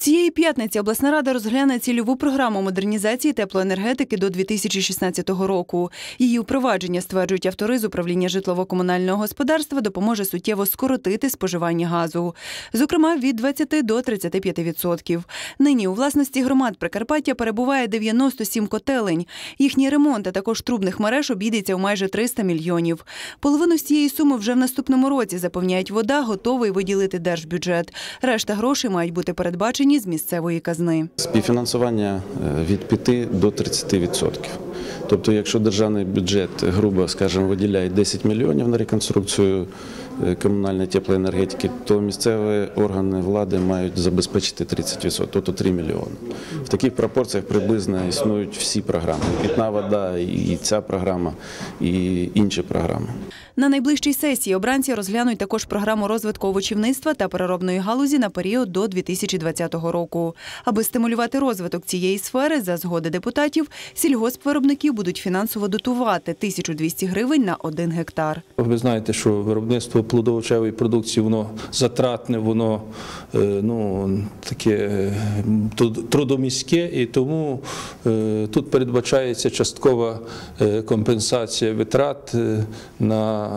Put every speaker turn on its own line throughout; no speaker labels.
Цієї п'ятниці обласна рада розгляне цільову програму модернізації теплоенергетики до 2016 року. Її впровадження, стверджують автори з управління житлово-комунального господарства, допоможе суттєво скоротити споживання газу, зокрема від 20 до 35%. Нині у власності громад Прикарпаття перебуває 97 котелень. Їхній ремонт, а також трубних мереж обійдеться у майже 300 мільйонів. Половину з цієї суми вже в наступному році запевняють вода, готовий виділити держбюджет. Решта грошей мають бути передбачені з місцевої казни.
Співфінансування е, від 5 до 30%. Тобто, якщо державний бюджет, грубо скажімо, виділяє 10 мільйонів на реконструкцію е, комунальної теплоенергетики, то місцеві органи влади мають забезпечити 30%, тобто 3 мільйони. В таких пропорціях приблизно існують всі програми: питна вода, і ця програма, і інші програми.
На найближчій сесії обранці розглянуть також програму розвитку овочівництва та переробної галузі на період до 2020 року. Аби стимулювати розвиток цієї сфери, за згоди депутатів, сільгоспвиробників будуть фінансово дотувати 1200 гривень на один гектар.
Ви знаєте, що виробництво плодовочевої продукції воно затратне, воно е, ну, таке е, трудоміське, і тому е, тут передбачається часткова компенсація витрат на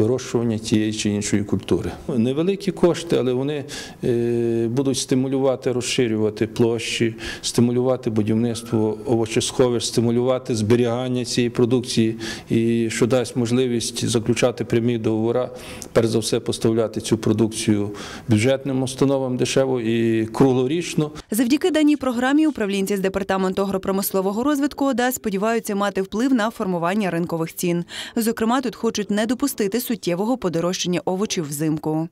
вирощування тієї чи іншої культури. Невеликі кошти, але вони е, будуть стимулювати, розширювати площі, стимулювати будівництво овочесховищ, стимулювати зберігання цієї продукції, і що дасть можливість заключати прямі договори, перш за все поставляти цю продукцію бюджетним установам дешево і круглорічно.
Завдяки даній програмі управлінці з департаменту агропромислового розвитку ОДА сподіваються мати вплив на формування ринкових цін. Зокрема, тут хочуть не допустити суттєвого подорожчання овочів взимку.